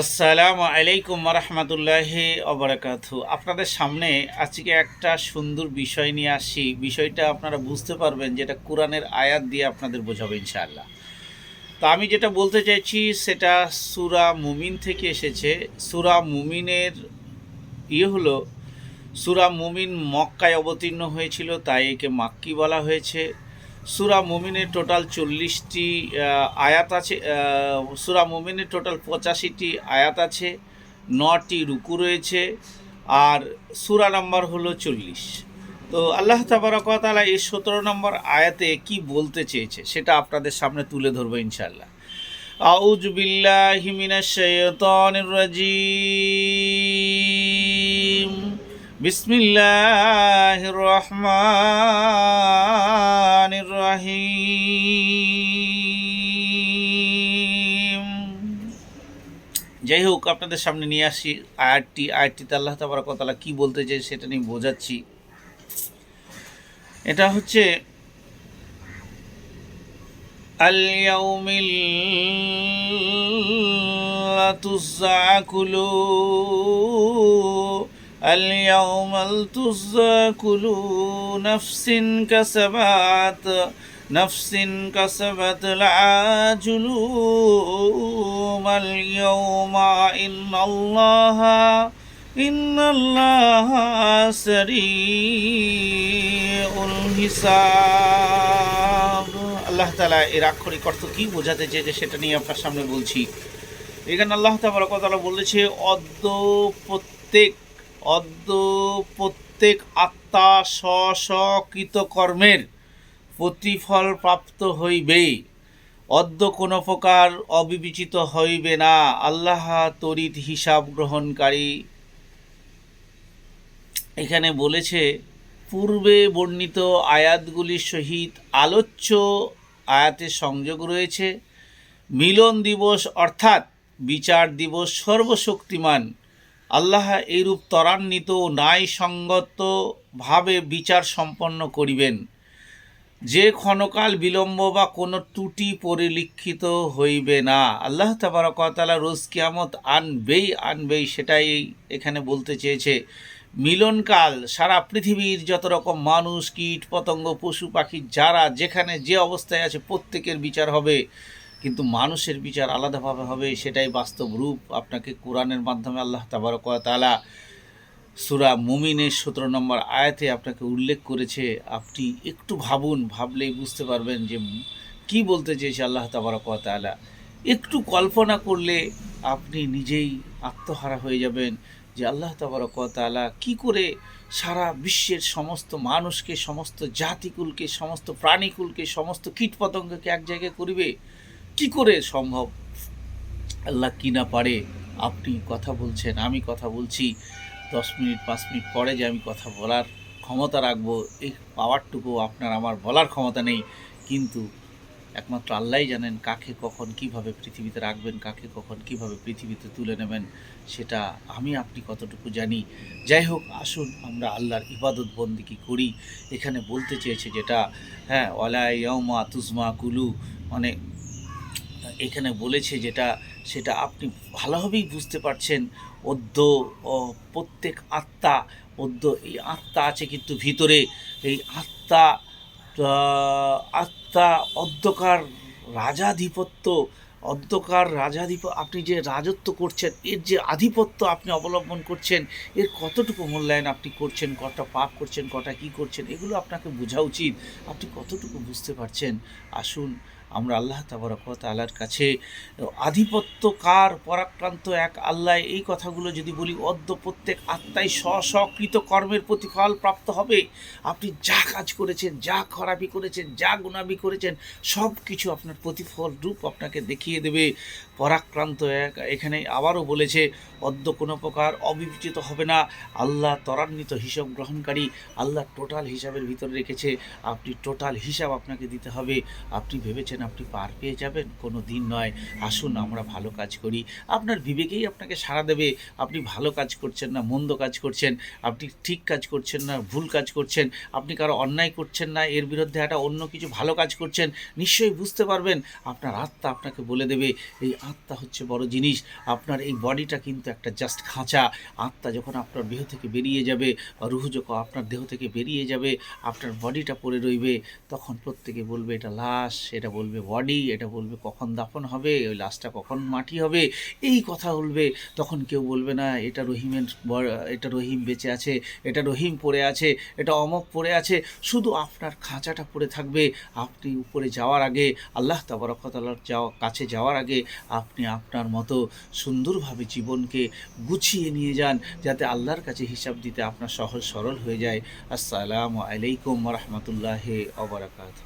আসসালামু আলাইকুম রহমতুল্লাহ অবরাকাত আপনাদের সামনে আজকে একটা সুন্দর বিষয় নিয়ে আসি। বিষয়টা আপনারা বুঝতে পারবেন যেটা কোরআনের আয়াত দিয়ে আপনাদের বোঝাবো ইনশাআল্লাহ। তো আমি যেটা বলতে চাইছি, সেটা সুরা মুমিন থেকে এসেছে। সুরা মুমিনের ইয়ে হলো, সুরা মুমিন মক্কায় অবতীর্ণ হয়েছিল, তাই একে মাক্কি বলা হয়েছে। সুরা মুমিনের টোটাল চল্লিশটি আয়াত আছে সুরা মুমিনের টোটাল পঁচাশিটি আয়াত আছে, নটি রুকু রয়েছে, আর সুরা নাম্বার হলো চল্লিশ। তো আল্লাহ তাবারকালা এই সতেরো নম্বর আয়াতে কি বলতে চেয়েছে সেটা আপনাদের সামনে তুলে ধরবো ইনশাল্লাহ আউজ বিল্লাহি মিনাশ শাইতানির রাজিম। বিসমিল্লাহির রহমানির রহিম যাই হোক আপনাদের সামনে নিয়ে আসি আয়াতটি আয়াতটিতে আল্লাহ তাবারকালা কি বলতে চাই সেটা নিয়ে বোঝাচ্ছি এটা হচ্ছে اليوم لا تزع كلوا اليوم تزع كلوا نفس كسبت نفس كسبت العاجلوم اليوم إن الله إن الله سريع الحساب আল্লাহ তালা এর আক্ষরিক অর্থ কী বোঝাতে চেয়েছে সেটা নিয়ে আপনার সামনে বলছি এখানে আল্লাহ তালা বলেছে অদ্য প্রত্যেক অদ্য প্রত্যেক আত্মা স্ব স্বকৃত কর্মের প্রতিফল প্রাপ্ত হইবে। অদ্য কোনো প্রকার অবিবেচিত হইবে না। আল্লাহ তরিত হিসাব গ্রহণকারী। এখানে বলেছে, পূর্বে বর্ণিত আয়াতগুলির সহিত আলোচ্য আয়াতের সংযোগ রয়েছে। মিলন দিবস অর্থাৎ বিচার দিবস সর্বশক্তিমান আল্লাহ এইরূপ ত্বরান্বিত ও ন্যায়সঙ্গতভাবে বিচার সম্পন্ন করিবেন। যে ক্ষণকাল বিলম্ব বা কোনো ত্রুটি পরিলক্ষিত হইবে না। আল্লাহ তাবারকতালা রোজ কিয়ামত আনবেই আনবেই সেটাই এখানে বলতে চেয়েছে। মিলনকাল, সারা পৃথিবীর যত রকম মানুষ, কীট, পতঙ্গ, পশু পাখি, যারা যেখানে যে অবস্থায় আছে প্রত্যেকের বিচার হবে। কিন্তু মানুষের বিচার আলাদাভাবে হবে, সেটাই বাস্তব রূপ। আপনাকে কোরআনের মাধ্যমে আল্লাহ তাবারকালা সুরা মুমিনের সতেরো নম্বর আয়াতে আপনাকে উল্লেখ করেছে। আপনি একটু ভাবুন, ভাবলেই বুঝতে পারবেন যে কি বলতে চেয়েছে আল্লাহ তাবারকালা একটু কল্পনা করলে আপনি নিজেই আত্মহারা হয়ে যাবেন যে আল্লাহ তাবারকালা কি করে সারা বিশ্বের সমস্ত মানুষকে, সমস্ত জাতিকুলকে, সমস্ত প্রাণীকুলকে, সমস্ত কীটপতঙ্গকে এক জায়গায় করিবে। কি করে সম্ভব? আল্লাহ কি না পারে? আপনি কথা বলছেন, আমি কথা বলছি। দশ মিনিট, পাঁচ মিনিট পরে যে আমি কথা বলার ক্ষমতা রাখব, এই পাওয়ারটুকু আপনার আমার বলার ক্ষমতা নেই। কিন্তু একমাত্র আল্লাহই জানেন কাকে কখন কীভাবে পৃথিবীতে রাখবেন, কাকে কখন কীভাবে পৃথিবীতে তুলে নেবেন, সেটা আমি আপনি কতটুকু জানি। যাই হোক, আসুন আমরা আল্লাহর ইবাদত বন্দিকি করি? এখানে বলতে চেয়েছে যেটা হ্যাঁ ওলা ইয়মা তুজমা কুলু মানে এখানে বলেছে যেটা, সেটা আপনি ভালোভাবেই বুঝতে পারছেন। অদ্য প্রত্যেক আত্মা, অদ্য এই আত্মা আছে কিন্তু ভিতরে। এই আত্মা আত্মা অধ্যকার রাজাধিপত্য অধ্যকার রাজাধিপ, আপনি যে রাজত্ব করছেন, এর যে আধিপত্য আপনি অবলম্বন করছেন, এর কতটুকু মূল্যায়ন আপনি করছেন, কটা পাপ করছেন, কটা কি করছেন, এগুলো আপনাকে বোঝা উচিত। আপনি কতটুকু বুঝতে পারছেন? আসুন আমরা আল্লাহ তাবারকত আল্লাহর কাছে আধিপত্য কার পরাক্রান্ত এক আল্লাহ। এই কথাগুলো যদি বলি, অদ্য প্রত্যেক আত্মাই স্ব স্বকৃত কর্মের প্রতিফল প্রাপ্ত হবে। আপনি যা কাজ করেছেন, যা খারাপি করেছেন, যা গুণাবি করেছেন সব কিছু আপনার প্রতিফল রূপ আপনাকে দেখিয়ে দেবে। পরাক্রান্ত এক এখানে আবারও বলেছে, অদ্য কোনো প্রকার অবিবেচিত হবে না। আল্লাহ ত্বরান্বিত হিসাব গ্রহণকারী, আল্লাহ টোটাল হিসাবের ভিতরে রেখেছে। আপনি টোটাল হিসাব আপনাকে দিতে হবে। আপনি ভেবেছেন আপনি পার পেয়ে যাবেন, কোনো দিন নয়। আসুন, আমরা ভালো কাজ করি। আপনার বিবেকেই আপনাকে সাড়া দেবে। আপনি ভালো কাজ করছেন না, মন্দ কাজ করছেন, আপনি ঠিক কাজ করছেন না, ভুল কাজ করছেন, আপনি কারও অন্যায় করছেন না, এর বিরুদ্ধে একটা অন্য কিছু ভালো কাজ করছেন, নিশ্চয়ই বুঝতে পারবেন, আপনার আত্মা আপনাকে বলে দেবে, এই আত্মা হচ্ছে বড় জিনিস, আপনার এই বডিটা কিন্তু একটা জাস্ট খাঁচা। আত্মা যখন আপনার দেহ থেকে বেরিয়ে যাবে, রুহ যখন আপনার দেহ থেকে বেরিয়ে যাবে, আপনার বডিটা পড়ে রইবে, তখন প্রত্যেকে বলবে, এটা লাশ, এটা বলবে বডি এটা বলবে, কখন দাফন হবে? ওই লাশটা কখন মাটি হবে? এই কথা বলবে। তখন কেউ বলবে না, এটা রহিমের এটা রহিম বেঁচে আছে, এটা রহিম পড়ে আছে, এটা অমক পড়ে আছে। শুধু আপনার খাঁচাটা পড়ে থাকবে। আপনি উপরে যাওয়ার আগে, আল্লাহ তাবরকতালার যাওয়া কাছে যাওয়ার আগে আপনি আপনার মতো সুন্দরভাবে জীবনকে গুছিয়ে নিয়ে যান, যাতে আল্লাহর কাছে হিসাব দিতে আপনার সহজ সরল হয়ে যায়। আসসালামু আলাইকুম রহমতুল্লাহ অবরাকাত